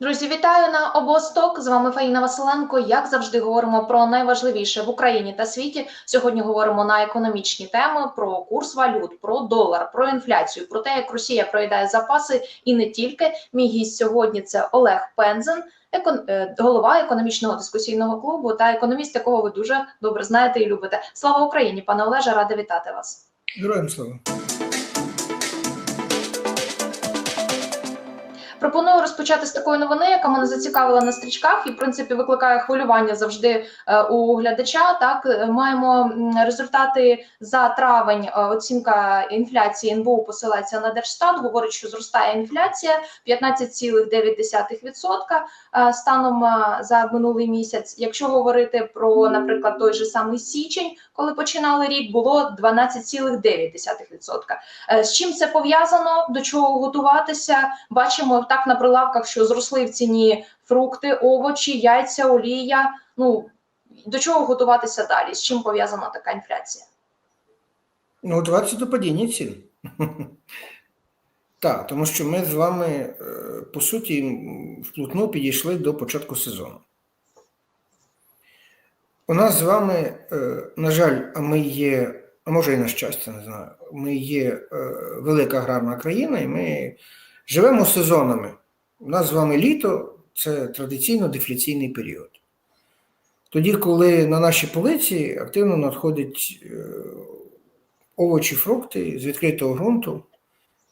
Друзі, вітаю на обосток. З вами Фаїна Василенко. Як завжди, говоримо про найважливіше в Україні та світі. Сьогодні говоримо на економічні теми про курс валют, про долар, про інфляцію, про те, як Росія проїдає запаси, і не тільки. Мій гість сьогодні це Олег Пензен, екон... е, голова економічного дискусійного клубу та економіст, якого ви дуже добре знаєте і любите. Слава Україні, пане Олеже, рада вітати вас. Героям слава. Пропоную розпочати з такої новини, яка мене зацікавила на стрічках, і в принципі викликає хвилювання завжди е, у глядача. Так Е, маємо результати за травень. Е, Оцінка інфляції НБУ посилається на Держстат. Говорить, що зростає інфляція 15,9% е, станом за минулий місяць. Якщо говорити про, наприклад, той же самий січень, коли починали рік, було 12,9%. Е, З чим це пов'язано? До чого готуватися? Бачимо так на прилавках, що зросли в ціні фрукти, овочі, яйця, олія. Ну до чого готуватися далі? З чим пов'язана така інфляція? Ну, готуватися до падіння цін. Так, тому що ми з вами, е, по суті, м, вплотну підійшли до початку сезону. У нас з вами, е, на жаль, а ми є, а може і на щастя, не знаю, ми є е, велика аграрна країна, і ми живемо сезонами. У нас з вами літо це традиційно дефляційний період. Тоді, коли на наші полиці активно надходять е, овочі, фрукти з відкритого ґрунту,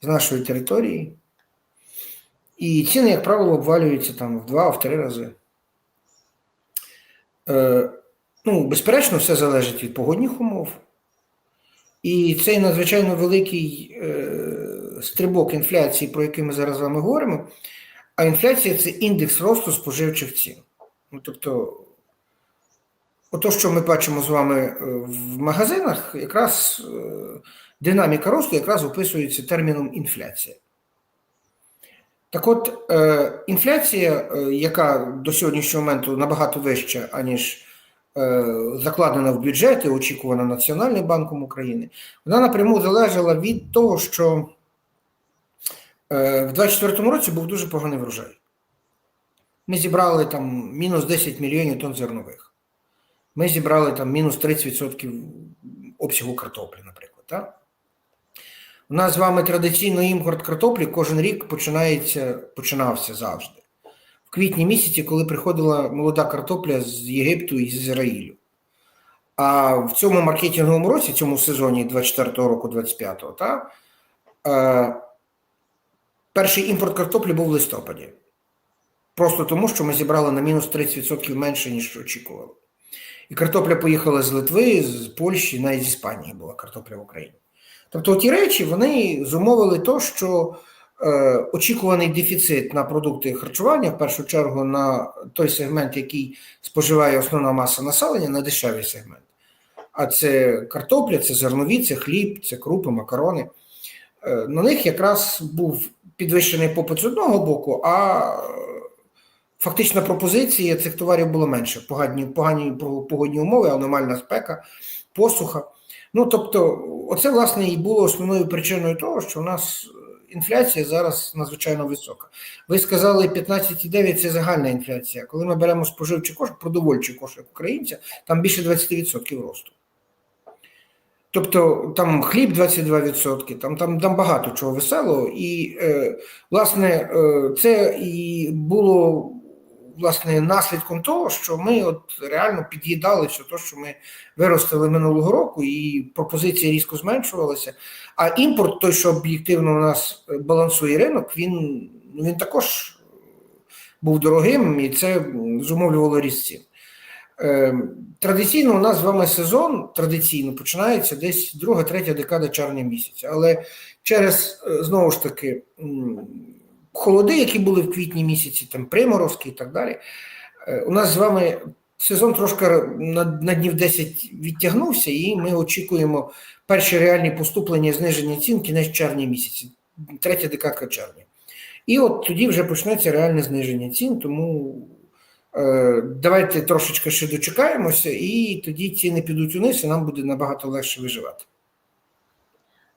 з нашої території. І ціни, як правило, обвалюються там в два, в три рази. Е, ну, безперечно, все залежить від погодних умов. І цей надзвичайно великий е, стрибок інфляції, про який ми зараз з вами говоримо, а інфляція це індекс росту споживчих цін. Ну, тобто, ото, що ми бачимо з вами е, в магазинах, якраз е, динаміка росту якраз описується терміном інфляція. Так от, інфляція, яка до сьогоднішнього моменту набагато вища, аніж закладена в бюджет і очікувана Національним банком України, вона напряму залежала від того, що е, в 2024 році був дуже поганий врожай. Ми зібрали там мінус 10 мільйонів тонн зернових. Ми зібрали там мінус 30% обсягу картоплі, наприклад. Так? У нас з вами традиційно імпорт картоплі кожен рік починається, починався завжди. В квітні місяці, коли приходила молода картопля з Єгипту і з Ізраїлю. А в цьому маркетинговому році, цьому сезоні 24-го року, 25-го, та, е, перший імпорт картоплі був в листопаді. Просто тому, що ми зібрали на мінус 30% менше, ніж очікували. І картопля поїхала з Литви, з Польщі, навіть з Іспанії була картопля в Україні. Тобто ті речі вони зумовили то, що очікуваний дефіцит на продукти харчування, в першу чергу на той сегмент, який споживає основна маса населення, на дешевий сегмент. А це картопля, це зернові, це хліб, це крупи, макарони. Е, на них якраз був підвищений попит з одного боку, а фактична пропозиція цих товарів було менше. Погані, погані погодні умови, аномальна спека, посуха. Ну, тобто, оце, власне, і було основною причиною того, що у нас інфляція зараз надзвичайно висока. Ви сказали, 15,9 це загальна інфляція. Коли ми беремо споживчий кошик, продовольчий кошик українця, там більше 20% росту. Тобто там хліб 22%, там там, там багато чого веселого. І, е, власне, е, це і було власне наслідком того, що ми от реально під'їдали все те, що ми виростили минулого року, і пропозиція різко зменшувалася. А імпорт, той, що об'єктивно у нас балансує ринок, він, він також був дорогим, і це зумовлювало ріст цін. Е, Традиційно у нас з вами сезон традиційно починається десь друга-третя декада червня місяця. Але через е, знову ж таки холоди, які були в квітні місяці, там приморозки і так далі, е, у нас з вами сезон трошки на, на днів 10 відтягнувся, і ми очікуємо перші реальні поступлення зниження цін кінець червня місяці, третя декадка червня. І от тоді вже почнеться реальне зниження цін, тому. Давайте трошечки ще дочекаємося, і тоді ціни підуть униз, і нам буде набагато легше виживати.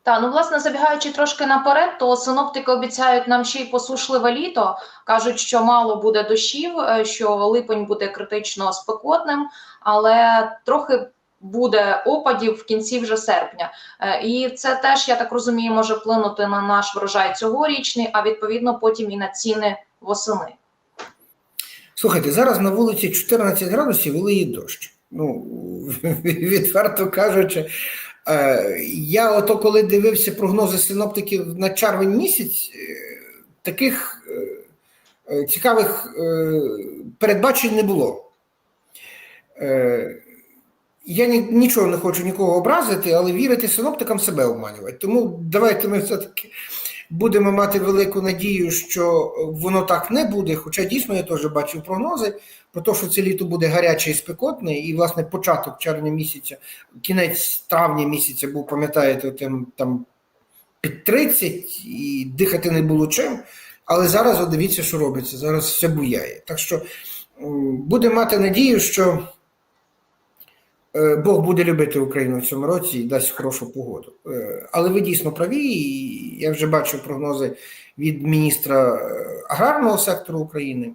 Та ну власне забігаючи трошки наперед, то синоптики обіцяють нам ще й посушливе літо. кажуть, що мало буде дощів, е, що липень буде критично спекотним, але трохи буде опадів в кінці вже серпня. Е, І це теж, я так розумію, може вплинути на наш врожай цьогорічний, а відповідно потім і на ціни восени. Слухайте, зараз на вулиці 14 градусів і дощ. Ну, відверто кажучи, я ото коли дивився прогнози синоптиків на червень місяць, е, таких е, е, цікавих е, передбачень не було. Е, Я нічого не хочу нікого образити, але вірити синоптикам себе обманювати. Тому давайте ми все-таки будемо мати велику надію, що воно так не буде. Хоча дійсно я теж бачив прогнози про те, що це літо буде гаряче і спекотне, і власне початок червня місяця, кінець травня місяця був, пам'ятаєте, тим там під 30 і дихати не було чим. Але зараз дивіться, що робиться. Зараз все буяє. Так що будемо мати надію, що Бог буде любити Україну в цьому році і дасть хорошу погоду. Е, Але ви дійсно праві. і Я вже бачив прогнози від міністра е, аграрного сектору України,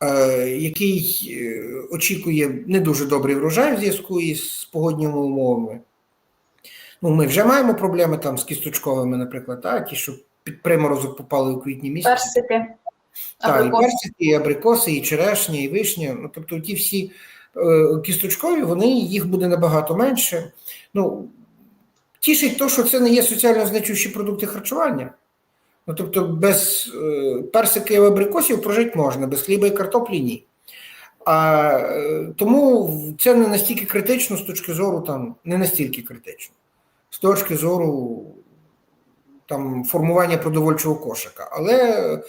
е, який е, очікує не дуже добрий врожай в зв'язку із погодніми умовами. Ну, ми вже маємо проблеми там з кісточковими, наприклад, та, ті, що під приморозок попали у квітні місяці. Персики, Так, і персики, і абрикоси, і черешня, і вишня. Ну, тобто ті всі е, кісточкові, вони їх буде набагато менше. Ну, тішить то, що це не є соціально значущі продукти харчування. Ну, тобто, без е, персиків і абрикосів прожити можна, без хліба і картоплі ні. А, е, тому це не настільки критично з точки зору, там, не настільки критично. З точки зору там, формування продовольчого кошика. Але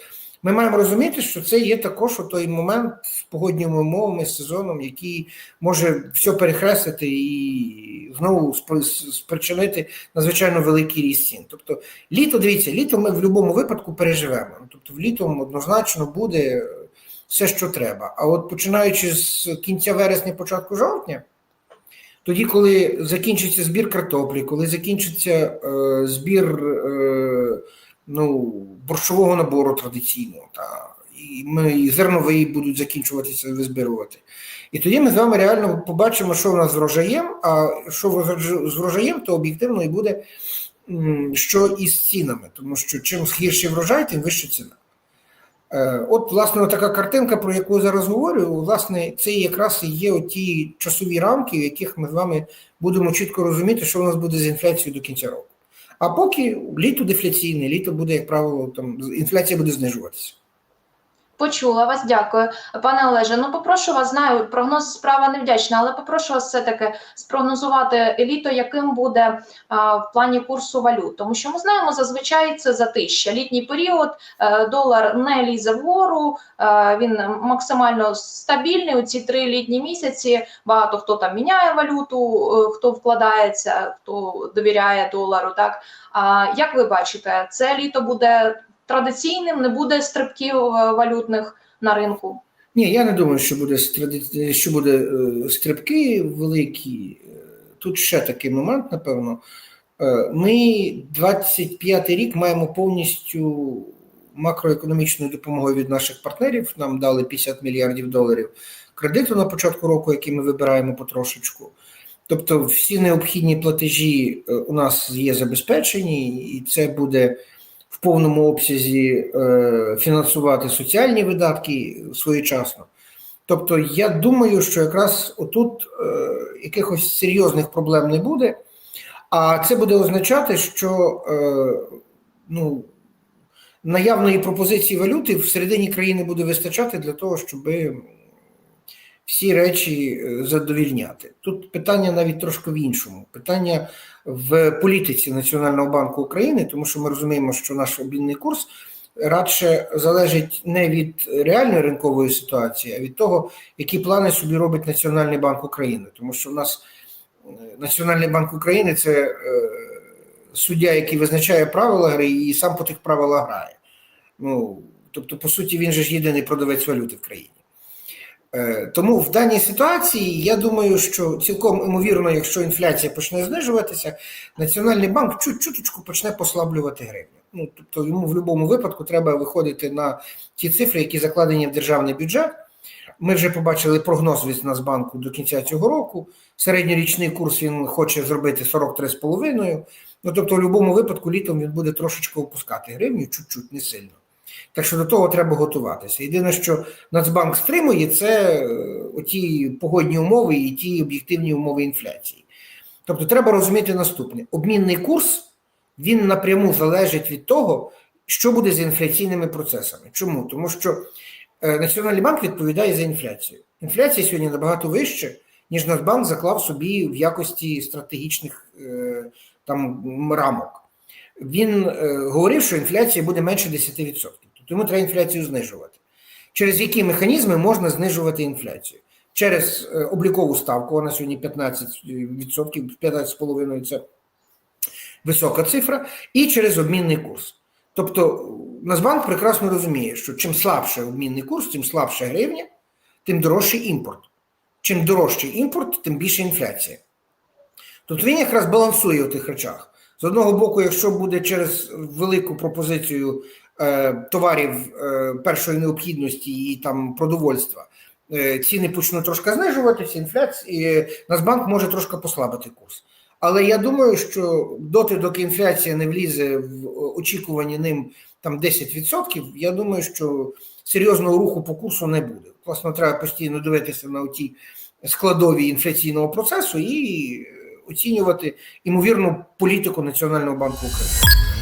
ми маємо розуміти, що це є також той момент з погодніми умовами, сезоном, який може все перехрестити і знову спричинити надзвичайно великий ріст цін. Тобто, літо, дивіться, літо ми в будь-якому випадку переживемо. Ну, Тобто, в літом однозначно буде все, що треба. А от починаючи з кінця вересня, початку жовтня. Тоді, коли закінчиться збір картоплі, коли закінчиться е, збір е, ну, борщового набору традиційного, та, і ми і зерновий будуть закінчуватися визбирувати. І тоді ми з вами реально побачимо, що в нас з врожаєм, а що з врожаєм, то об'єктивно і буде, що із цінами, тому що чим гірший врожай, тим вища ціна. Е, От, власне, така картинка, про яку я зараз говорю, власне, це якраз і є ті часові рамки, в яких ми з вами будемо чітко розуміти, що у нас буде з інфляцією до кінця року. А поки літо дефляційне, літо буде, як правило, там інфляція буде знижуватися. Почула вас, дякую. Пане Олеже, ну попрошу вас, знаю, прогноз справа невдячна, але попрошу вас все-таки спрогнозувати літо, яким буде а, в плані курсу валют. Тому що ми знаємо, зазвичай це затища. Літній період, е, долар не лізе вгору, е, він максимально стабільний у ці три літні місяці. Багато хто там міняє валюту, е, хто вкладається, хто довіряє долару. Так а як ви бачите, це літо буде традиційним, не буде стрибків е, валютних на ринку. Ні, я не думаю, що буде що буде е, стрибки великі. Тут ще такий момент, напевно. Е, Ми 25 рік маємо повністю макроекономічну допомогу від наших партнерів. Нам дали 50 мільярдів доларів кредиту на початку року, який ми вибираємо потрошечку. Тобто, всі необхідні платежі у нас є забезпечені, і це буде повному обсязі е, фінансувати соціальні видатки своєчасно. Тобто, я думаю, що якраз отут е, якихось серйозних проблем не буде, а це буде означати, що е, ну, наявної пропозиції валюти всередині країни буде вистачати для того, щоб всі речі е, задовільняти. Тут питання навіть трошки в іншому. Питання в політиці Національного банку України, тому що ми розуміємо, що наш обмінний курс радше залежить не від реальної ринкової ситуації, а від того, які плани собі робить Національний банк України. Тому що в нас е, Національний банк України це е, суддя, який визначає правила гри і сам по тих правилах грає. Ну, тобто, по суті, він же ж єдиний продавець валюти в країні. Е, Тому в даній ситуації я думаю, що цілком імовірно, якщо інфляція почне знижуватися, Національний банк чуть-чуточку почне послаблювати гривню. Ну тобто йому в будь-якому випадку треба виходити на ті цифри, які закладені в державний бюджет. Ми вже побачили прогноз від Нацбанку до кінця цього року. Середньорічний курс він хоче зробити 43,5. Ну тобто, в будь-якому випадку літом він буде трошечки опускати гривню, чуть-чуть, не сильно. Так що до того треба готуватися. Єдине, що Нацбанк стримує, це е, оті погодні умови і ті об'єктивні умови інфляції. Тобто, треба розуміти наступне: обмінний курс він напряму залежить від того, що буде з інфляційними процесами. Чому? Тому що е, Національний банк відповідає за інфляцію. Інфляція сьогодні набагато вища, ніж Нацбанк заклав собі в якості стратегічних е, там рамок. Він говорив, що інфляція буде менше 10%. Йому треба інфляцію знижувати. Через які механізми можна знижувати інфляцію? Через е, облікову ставку, вона сьогодні 15%, 15,5% це висока цифра, і через обмінний курс. Тобто Нацбанк прекрасно розуміє, що чим слабше обмінний курс, тим слабша гривня, тим дорожчий імпорт. Чим дорожчий імпорт, тим більше інфляція. Тобто він якраз балансує у тих речах. З одного боку, якщо буде через велику пропозицію товарів е, першої необхідності і там продовольства, е, ціни почнуть трошки знижуватися, інфляція, Нацбанк може трошки послабити курс. Але я думаю, що доти, доки інфляція не влізе в очікувані ним там 10%, я думаю, що серйозного руху по курсу не буде. Власне, треба постійно дивитися на ті складові інфляційного процесу і оцінювати імовірну політику Національного банку України.